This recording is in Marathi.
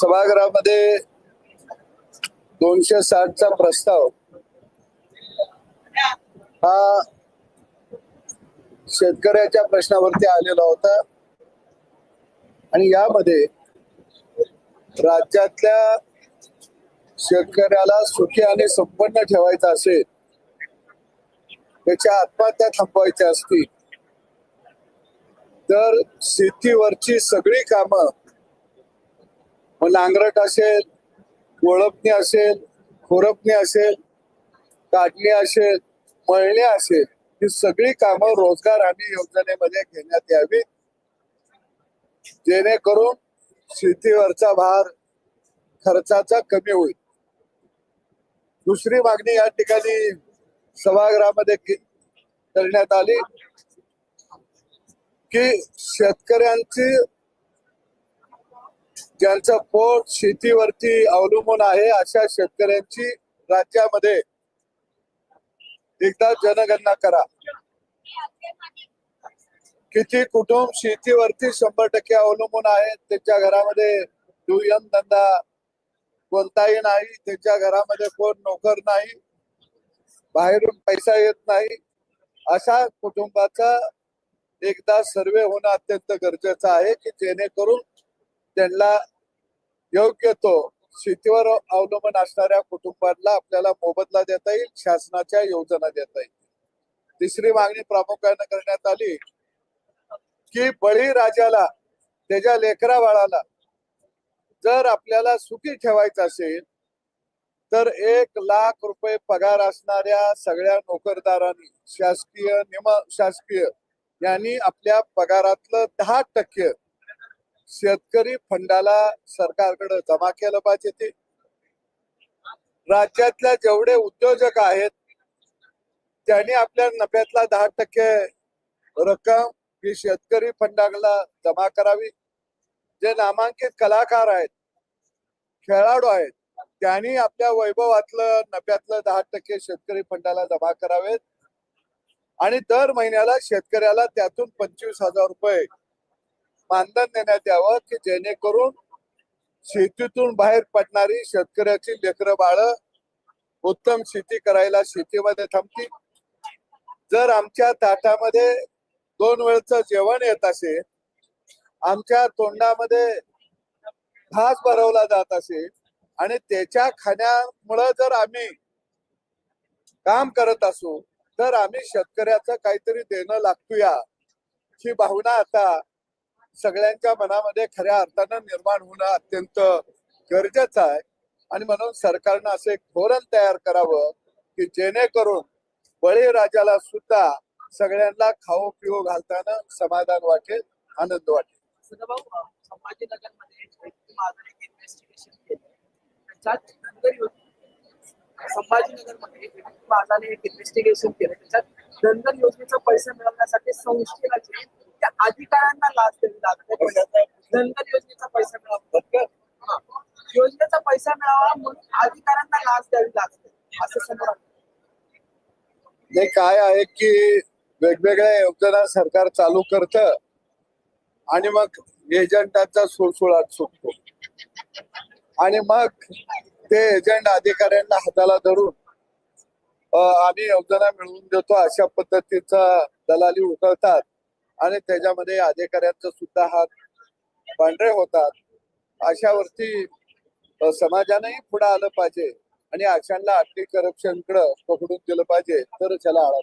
सभागृहामध्ये दोनशे साठचा प्रस्ताव हा शेतकऱ्याच्या प्रश्नावरती आलेला होता. आणि यामध्ये राज्यातल्या शेतकऱ्याला सुखी आणि संपन्न ठेवायचं असेल त्याच्या आत्महत्या थांबवायच्या असतील तर शेतीवरची सगळी कामं मग नांगरट असेल कोळपणी असेल खोरपणी असेल काढणी असेल मळणी असेल ही सगळी कामं रोजगार हमी योजनेमध्ये घेण्यात यावी. जेणेकरून शेतीवरचा भार खर्चाचा कमी होईल. दुसरी मागणी या ठिकाणी सभागृहामध्ये करण्यात आली की शेतकऱ्यांची ज्यांचं पोट शेतीवरती अवलंबून आहे अशा शेतकऱ्यांची राज्यामध्ये एकदा जनगणना करा. किती कुटुंब शेतीवरती शंभर टक्के अवलंबून आहेत त्यांच्या घरामध्ये दुय्यम धंदा कोणताही नाही त्यांच्या घरामध्ये कोण नोकर नाही बाहेरून पैसा येत नाही अशा कुटुंबाचा एकदा सर्वे होणं अत्यंत गरजेचं आहे की जेणेकरून त्यांना योग्य तो. शेतीवर अवलंबून असणाऱ्या कुटुंबांना आपल्याला मोबदला देता येईल शासनाच्या योजना देता येईल. तिसरी मागणी प्रामुख्याने करण्यात आली की बळीराजाला त्याच्या लेकरा बाळाला जर आपल्याला सुखी ठेवायचं असेल तर एक लाख रुपये पगार असणाऱ्या सगळ्या नोकरदारांनी शासकीय निम शासकीय यांनी आपल्या पगारातलं दहा टक्के शेतकरी फंडाला सरकारकडे जमा केलं पाहिजे ते. राज्यातल्या जेवढे उद्योजक आहेत त्यांनी आपल्या नफ्यातला दहा टक्के रक्कम ही शेतकरी फंडाला जमा करावी. जे नामांकित कलाकार आहेत खेळाडू आहेत त्यांनी आपल्या वैभवातलं नफ्यातलं दहा टक्के शेतकरी फंडाला जमा करावेत. आणि दर महिन्याला शेतकऱ्याला त्यातून पंचवीस हजार रुपये मानधन देण्यात यावं की जेणेकरून शेतीतून बाहेर पडणारी शेतकऱ्याची लेकरं बाळ उत्तम शेती करायला शेतीमध्ये थांबतील. जर आमच्या ताटामध्ये दोन वेळचं जेवण येत असेल आमच्या तोंडामध्ये घास भरवला जात असेल आणि त्याच्या खाण्यामुळं जर आम्ही काम करत असू तर आम्ही शेतकऱ्याचं काहीतरी देणं लागतोया. ही भावना आता सगळ्यांच्या मनामध्ये खऱ्या अर्थानं निर्माण होणं अत्यंत गरजेचं आहे. आणि म्हणून सरकारनं असं एक धोरण तयार करावं की जेणेकरून बळीराजाला सुद्धा सगळ्यांना खाऊ पिऊ घालताना समाधान वाटेल आनंद वाटेल. संभाजीनगरमध्ये एक इन्व्हेस्टिगेशन केलं त्याच्यात धनगर संभाजीनगरमध्ये योजनेचा पैसा मिळवण्यासाठी संस्थेला अधिकाऱ्यांना लाच द्यावी लागते. धनगर योजनेचा पैसा मिळावा. योजनेचा पैसा मिळावा म्हणून अधिकाऱ्यांना लाच द्यावी लागते. असं समोर काय आहे की वेगवेगळ्या योजना सरकार चालू करतं आणि मग एजंटाचा सुळसुळाट सुटतो. आणि मग ते एजंट अधिकाऱ्यांना हाताला धरून आम्ही योजना मिळवून देतो अशा पद्धतीचा दलाली उठवतात. आणि त्याच्यामध्ये अधिकाऱ्यांचा सुद्धा हात पांढरे होतात. अशावरती समाजानेही पुढे आलं पाहिजे आणि अशांना अगदी करप्शनकडे पकडून दिलं पाहिजे तर त्याला आळा